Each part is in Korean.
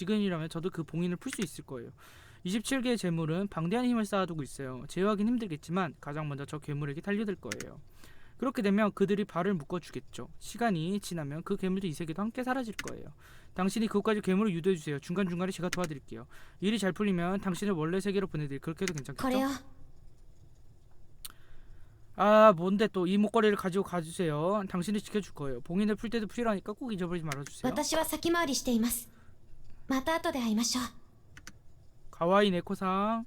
지금이라면 저도 그 봉인을 풀 수 있을 거예요. 27개의 재물은 방대한 힘을 쌓아두고 있어요. 제어하긴 힘들겠지만 가장 먼저 저 괴물에게 달려들 거예요. 그렇게 되면 그들이 발을 묶어주겠죠. 시간이 지나면 그 괴물도 이 세계도 함께 사라질 거예요. 당신이 그것까지 괴물을 유도해주세요. 중간중간에 제가 도와드릴게요. 일이 잘 풀리면 당신을 원래 세계로 보내드릴 그렇게 해도 これ 괜찮겠죠? を 아 뭔데 또 이 목걸이를 가지고 가주세요. 당신을 지켜줄 거예요. 봉인을 풀 때도 필요하니까 꼭 잊어버리지 말아주세요. 私は先回りしています また後で会いましょう 가와이 네코상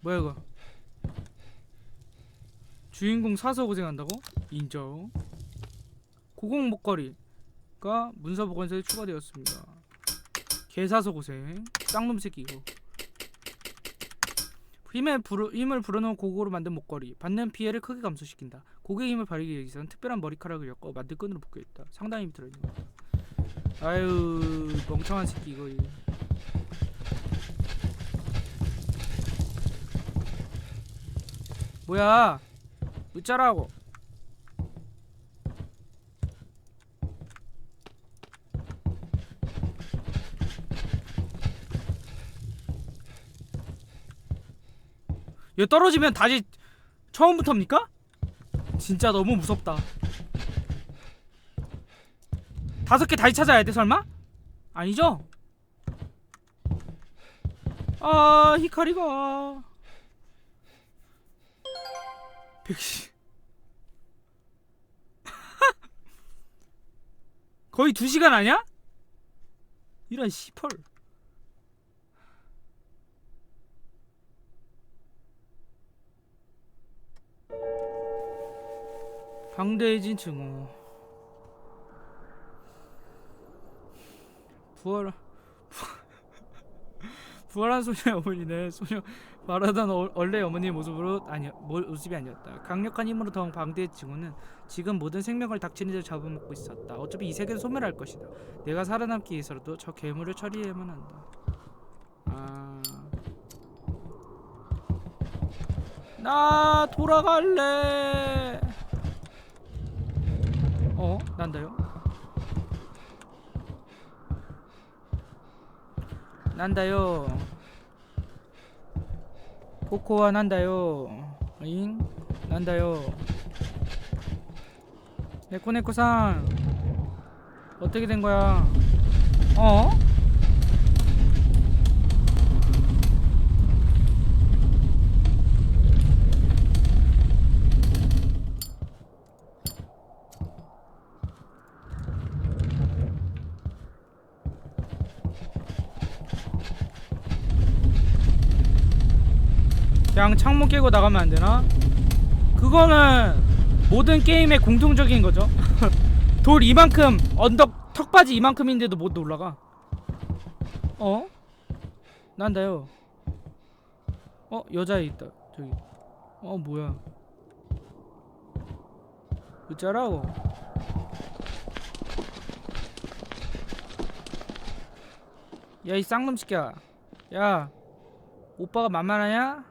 뭐야 이거 주인공 사서 고생한다고? 인정 고공 목걸이가 문서 보관소에 추가되었습니다 개사서 고생 쌍놈 새끼 이거 힘을, 불어, 힘을 불어넣은 고고로 만든 목걸이. 받는 피해를 크게 감소시킨다. 고개의 힘을 발휘하기 위해서는 특별한 머리카락을 엮어 만들 끈으로 묶여 있다. 상당히 힘이 들어있는 것 같다. 아유 멍청한 새끼 이거. 뭐야? 으짜라고 이거 떨어지면 다시 처음부터입니까? 진짜 너무 무섭다. 다섯 개 다시 찾아야 돼 설마? 아니죠? 아 히카리가 백시 거의 두 시간 아니야? 이런 시펄 방대해진 증오 부활 부활한 소녀의 어머니는 소녀 말하던 어, 원래 어머니의 모습으로 아니 모- 모습이 아니었다. 강력한 힘으로 더운 방대의 증오는 지금 모든 생명을 닥치는 데 잡아먹고 있었다. 어차피 이 세계는 소멸할 것이다. 내가 살아남기 위해서라도 저 괴물을 처리해야만 한다. 아, 나 돌아갈래. 어 난다요? 난다요. 코코아 난다요. 잉? 난다요. 네코네코상 어떻게 된 거야? 어? 그냥 창문 깨고 나가면 안 되나? 그거는 모든 게임의 공통적인 거죠. 돌 이만큼 언덕 턱바지 이만큼인데도 못 올라가. 어? 난다요. 어 여자 있다 저기. 어 뭐야? 어쩌라고? 야 이 쌍놈 새끼야. 야 오빠가 만만하냐?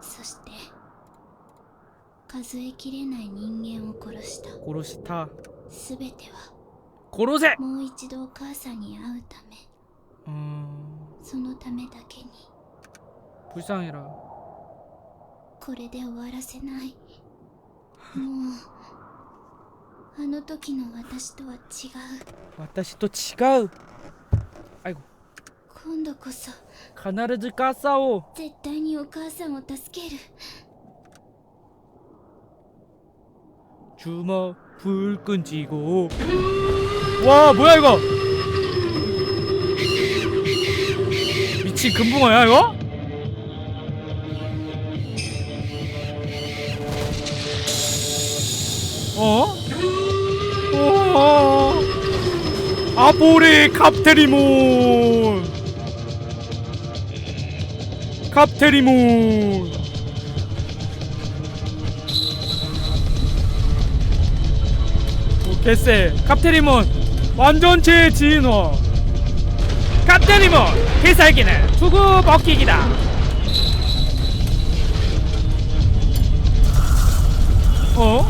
そして数えきれない人間を殺した 고로시타. 全ては 고로세. もう一度お母さんに会うため 어 そのためだけに 불쌍해라. これで終わらせないもうあの時の私とは違う 와타시 또 치가우. 아이고. 今度こそ 가나르즈 까싸오. 絶対にお母さんを助ける 주먹 불끈 쥐고. 와 뭐야 이거? 미친 금붕어야 이거? 어? 어? 아보리 갑테리몬 갑테리몬 오 개쎄. 갑테리몬 완전체 진화. 갑테리몬 필살기는 투구 먹기기다. 어?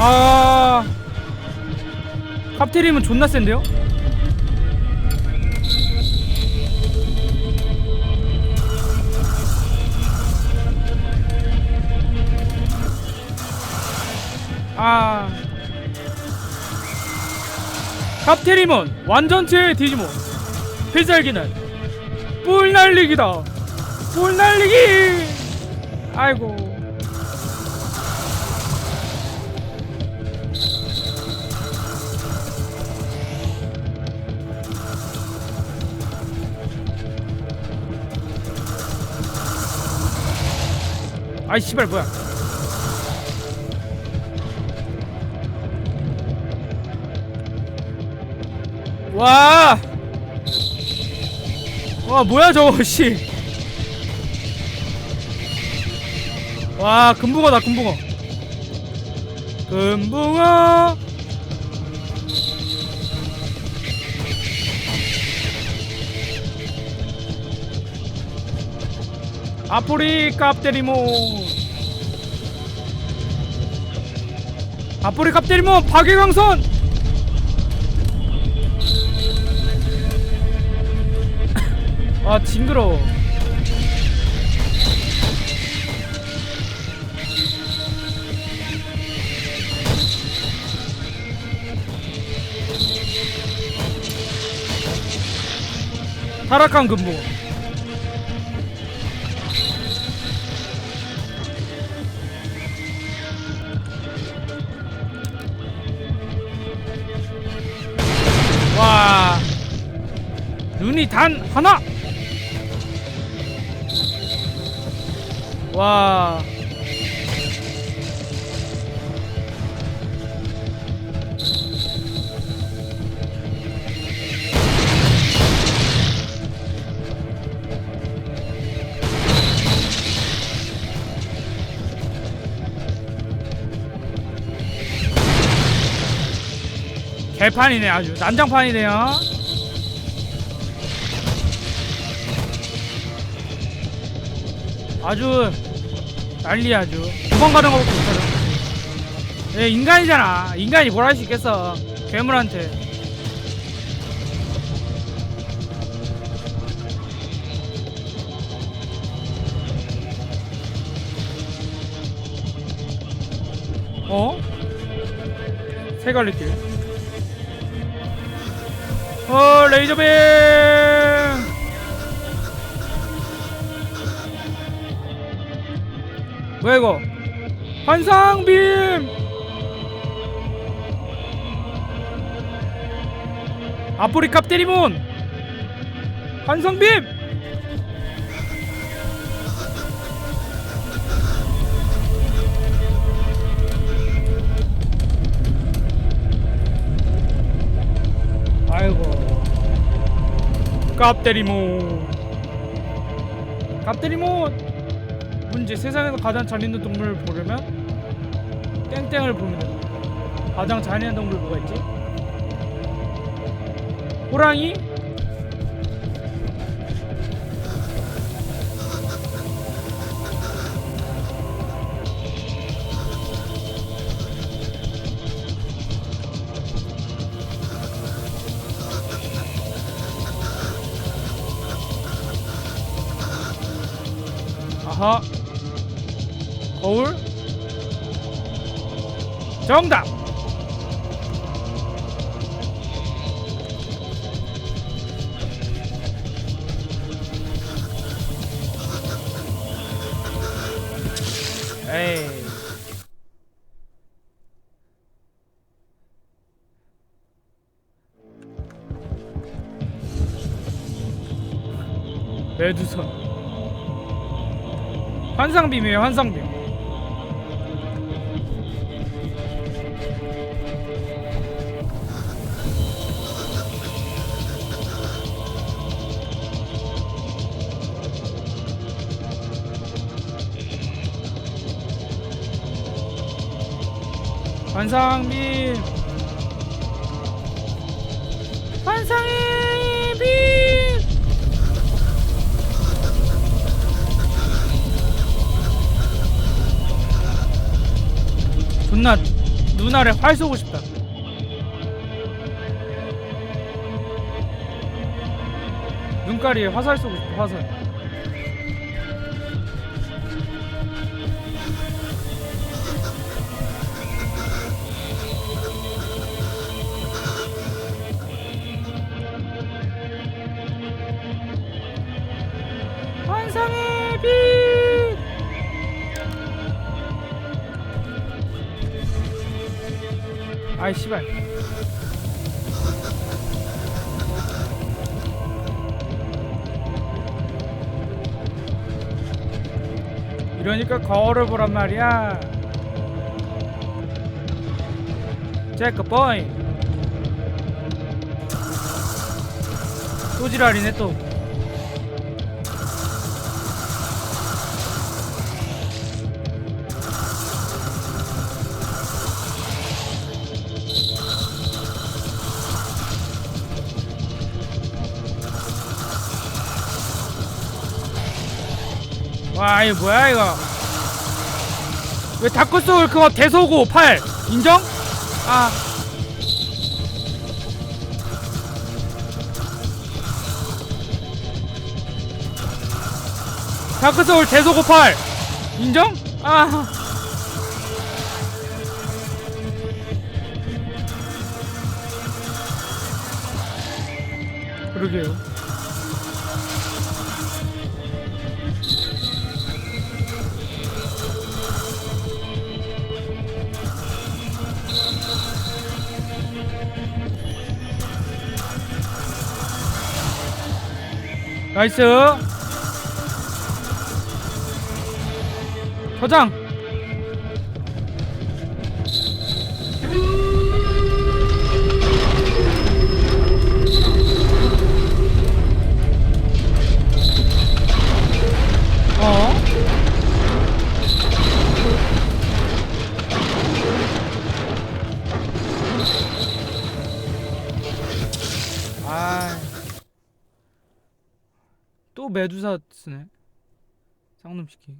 아 갑테리몬 존나 센데요? 아. 갑테리몬 완전체 디지몬. 필살기는 뿔 날리기다. 뿔 날리기! 아이고 아이 씨발 뭐야 와! 와 뭐야 저거 씨. 와 금붕어다 금붕어. 금붕어. 아포리 깝테리몬. 아포리 깝테리몬 파괴강선. 아 징그러워 타락한 금붕 하나 와. 개판이네 아주 난장판이네요. 아주 난리 아주. 도망가는 거밖에 못하죠 예 인간이잖아. 인간이 뭘 할 수 있겠어 괴물한테. 어? 세갈래길. 어 레이저빔 뭐야 이거 환상빔! 아포리 깝테리몬 환상빔! 아이고. 깝테리몬 깝테리몬 문제 세상에서 가장 잔인한 동물을 보려면 땡땡을 보면 된다. 가장 잔인한 동물 뭐가 있지? 호랑이? 아하 거울. 정답. 에이. 매두선. 환상빔이에요 환상빔 환상빔 환상의 빔 존나 눈알에 활 쏘고 싶다. 눈가리에 화살 쏘고 싶다. 화살. 아이 씨발. 이러니까 거울을 보란 말이야. 체크 보이. 또 지랄이네 또. 와 이거 뭐야 이거? 왜 다크소울 그거 대소고 8 인정? 아. 다크소울 대소고 8 인정? 아. 그러게요 나이스. 저장 또 메두사 쓰네. 쌍놈시키.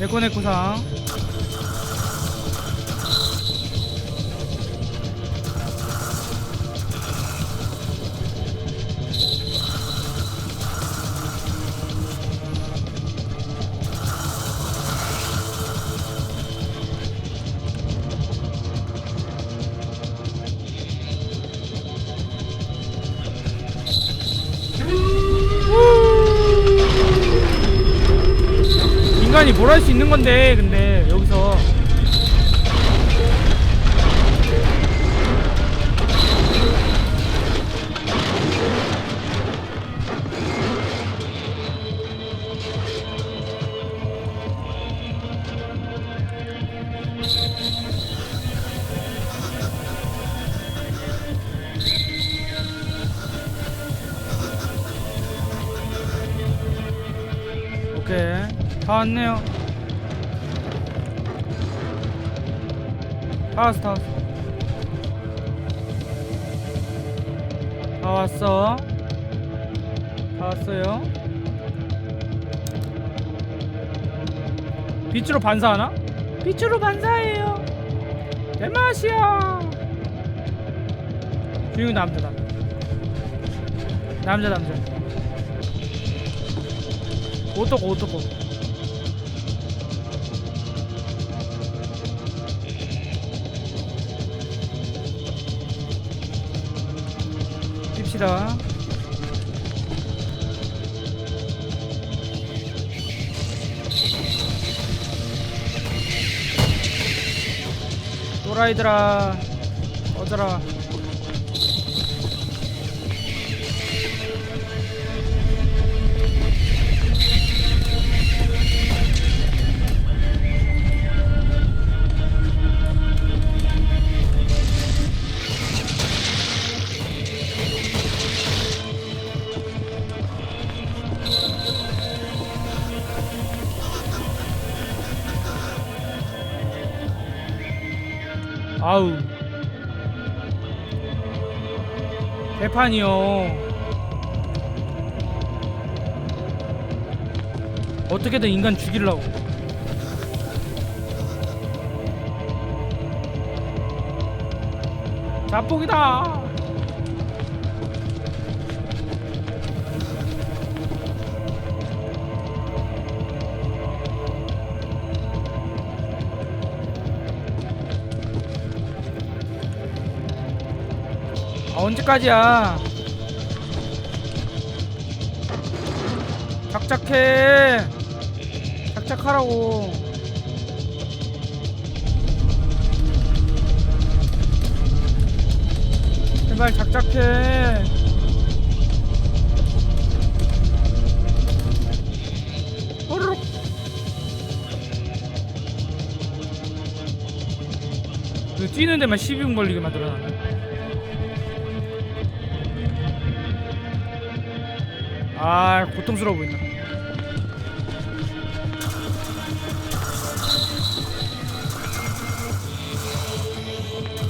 네코네코상 뭘 할 수 있는 건데 근데 여기서. 다 왔네요 다 왔어 다 왔어. 다 왔어? 다 왔어요? 빛으로 반사하나? 빛으로 반사해요. 내 맛이야. 주인공 남자 남자. 남자 남자. 오토코 오토코 있습니다. 또라이들아, 어쩌라. 아우. 개판이요. 어떻게든 인간 죽이려고. 자폭이다 언제까지야? 작작해. 작작하라고. 제발 작작해. 이거 뛰는 데만 12분 걸리게 만들어놨네. 아 고통스러워 보인다.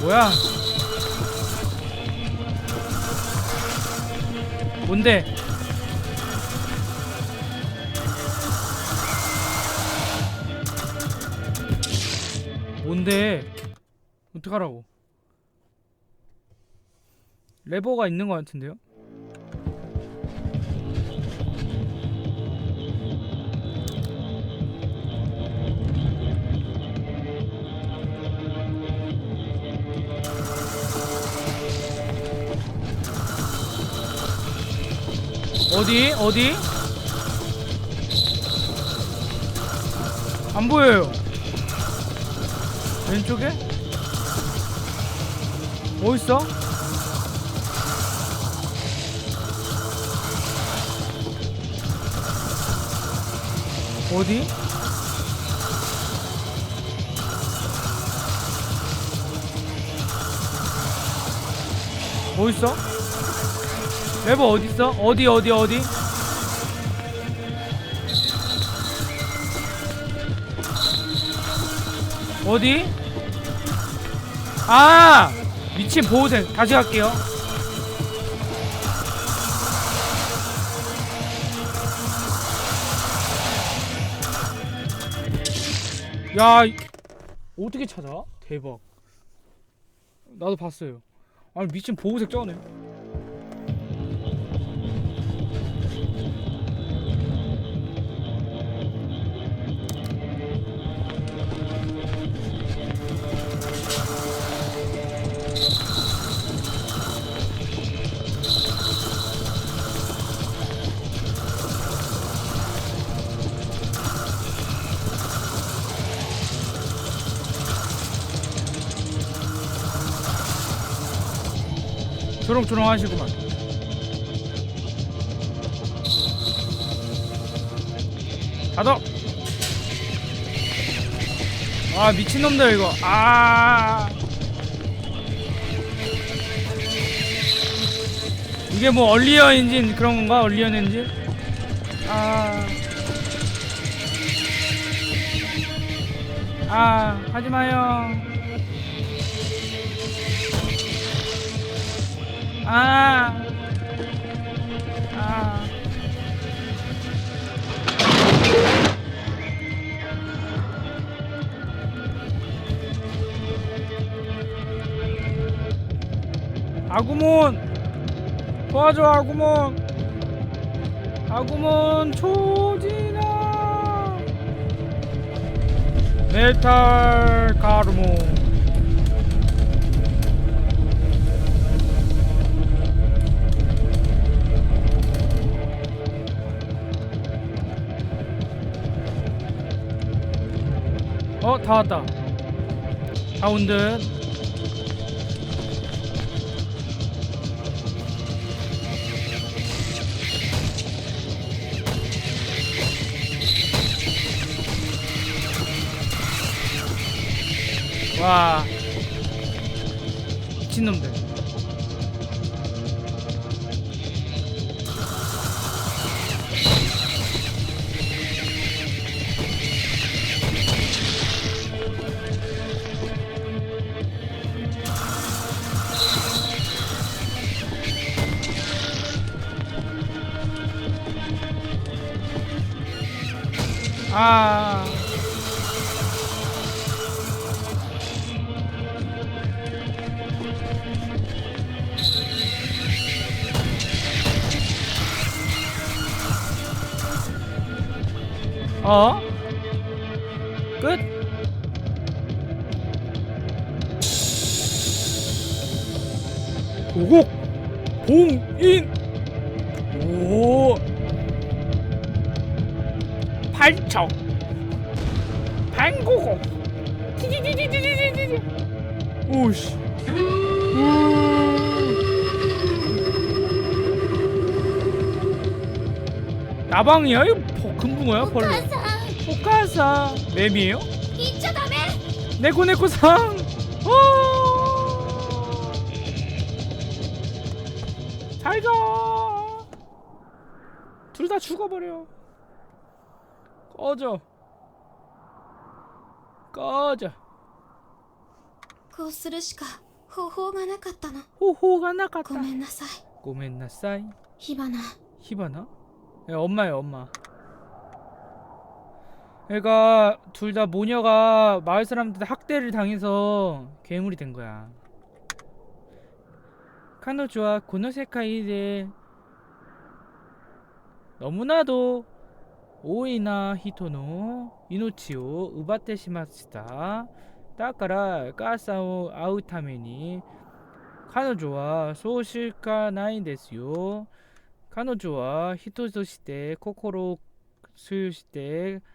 뭐야? 뭔데? 뭔데? 어떡하라고? 레버가 있는 것 같은데요 어디? 어디? 안 보여요. 왼쪽에? 뭐 있어? 어디? 뭐 있어? 레버 어디 있어? 어디 어디 어디? 어디? 아 미친 보호색 다시 갈게요. 야 이- 어떻게 찾아? 대박. 나도 봤어요. 아니 미친 보호색 쩌네. 조롱조롱하시구만. 닫아. 아 미친놈들 이거. 아. 이게 뭐 얼리어 엔진 그런 건가? 얼리어 엔진? 아. 아, 하지 마요. 아. 아. 아구몬 도와줘 아구몬 아구몬 초진아 메탈 가르몬 어, 다 왔다. 사운드 와. 미친놈들 어? 끝? 고곡 봉인 오 발척 반고곡 오씨 나방이야? 이 금붕어야? 벌레 오카사 뱀이에요? 行っちゃダメ 네코네코상 어! 잘가 둘 다 죽어버려 꺼져 꺼져 こうするしか方法がなかったの 호호가 나갔다 ごめんなさい 고멘나사이 火花 히바나? 예, 엄마예요 엄마 그러니까 둘 다 모녀가 마을 사람들한테 학대를 당해서 괴물이 된 거야. 카노조와 고노세카이데 너무나도 오이나 히토노 이노치오 우바테시마시다 다카라 까사오 아우타메니 카노조와 소실가 나인 데스요 카노조와 히토토시테 코코로 수요시테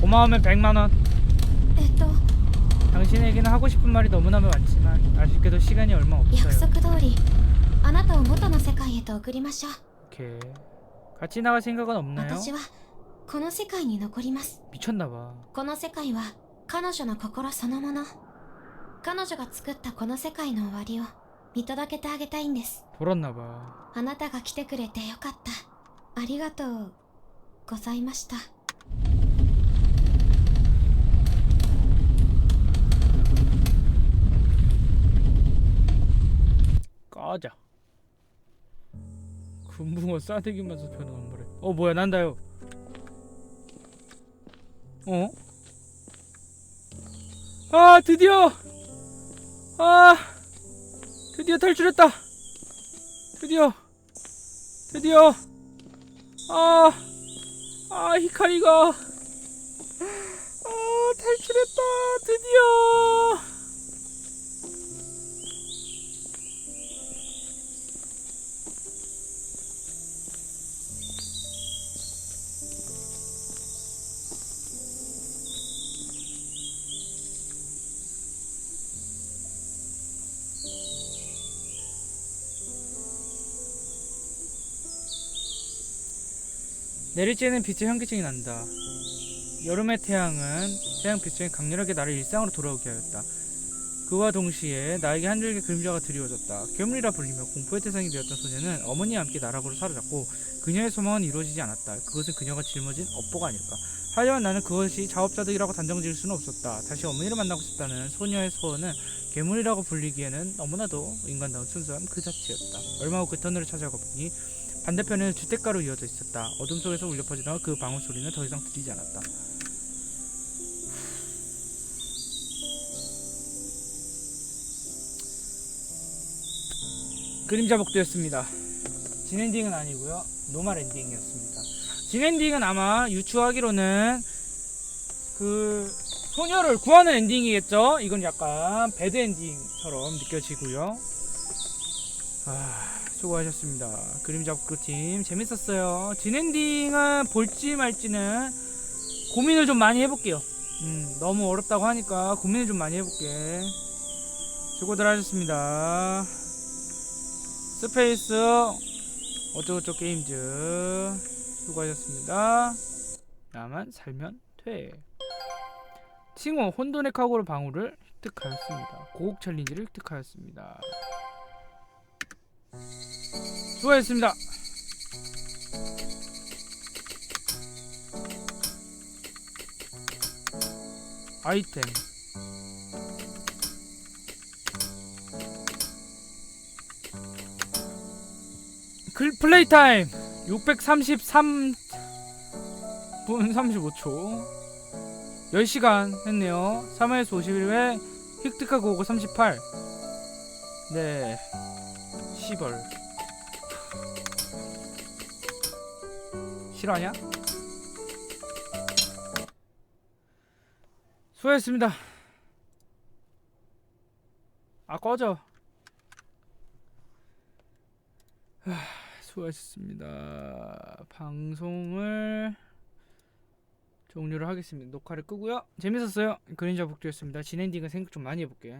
고마우면 100만 원. えっと 당신에게는 하고 싶은 말이 너무나 많지만 아쉽게도 시간이 얼마 約 없어요. 束通りあなたを元の世界へと送りましょう 오케이. 같이 나갈 생각은 없나요? 私はこの世界に残ります 미쳤나 봐. この世界は彼女の心そのもの彼女が作ったこの世界の終わりを見届けてあげたいんです 돌았나 봐. あなたが来てくれてよかったありがとうございました 꺼져. 금붕어 싸대기면서 변하는 거래. 어 뭐야 난다요. 어? 아 드디어 아 드디어 탈출했다. 드디어 드디어 아, 아 히카리가 아 탈출했다 드디어. 내리쬐는 빛의 현기증이 난다. 여름의 태양은 태양 빛이 강렬하게 나를 일상으로 돌아오게 하였다. 그와 동시에 나에게 한 줄기 그림자가 드리워졌다. 괴물이라 불리며 공포의 대상이 되었던 소녀는 어머니와 함께 나락으로 사라졌고 그녀의 소망은 이루어지지 않았다. 그것은 그녀가 짊어진 업보가 아닐까. 하지만 나는 그것이 자업자득이라고 단정 지을 수는 없었다. 다시 어머니를 만나고 싶다는 소녀의 소원은 괴물이라고 불리기에는 너무나도 인간다운 순수함 그 자체였다. 얼마 후 그 터널을 찾아가 보니 반대편에는 주택가로 이어져 있었다. 어둠 속에서 울려 퍼지던 그 방울 소리는 더 이상 들리지 않았다. 그림자 복도였습니다. 진엔딩은 아니고요. 노말 엔딩이었습니다. 진엔딩은 아마 유추하기로는 그 소녀를 구하는 엔딩이겠죠? 이건 약간 배드 엔딩처럼 느껴지고요. 아... 수고하셨습니다. 그림자 복도팀 재밌었어요. 진 엔딩은 볼지 말지는 고민을 좀 많이 해볼게요. 음, 너무 어렵다고 하니까 고민을 좀 많이 해볼게. 수고들 하셨습니다. 스페이스 어쩌고저쩌고 게임즈 수고하셨습니다. 나만 살면 돼. 칭호 혼돈의 카고로 방울을 획득하였습니다. 고급 챌린지를 획득하였습니다. 수고하셨습니다. 아이템. 글 플레이 타임. 633분 35초. 10시간 했네요. 3회에서 51회 획득하고 오고 38 네. 시벌 실화냐? 수고했습니다. 아 꺼져. 하, 수고하셨습니다. 방송을 종료를 하겠습니다. 녹화를 끄고요. 재밌었어요. 그린자 복도였습니다. 진엔딩은 생각 좀 많이 해볼게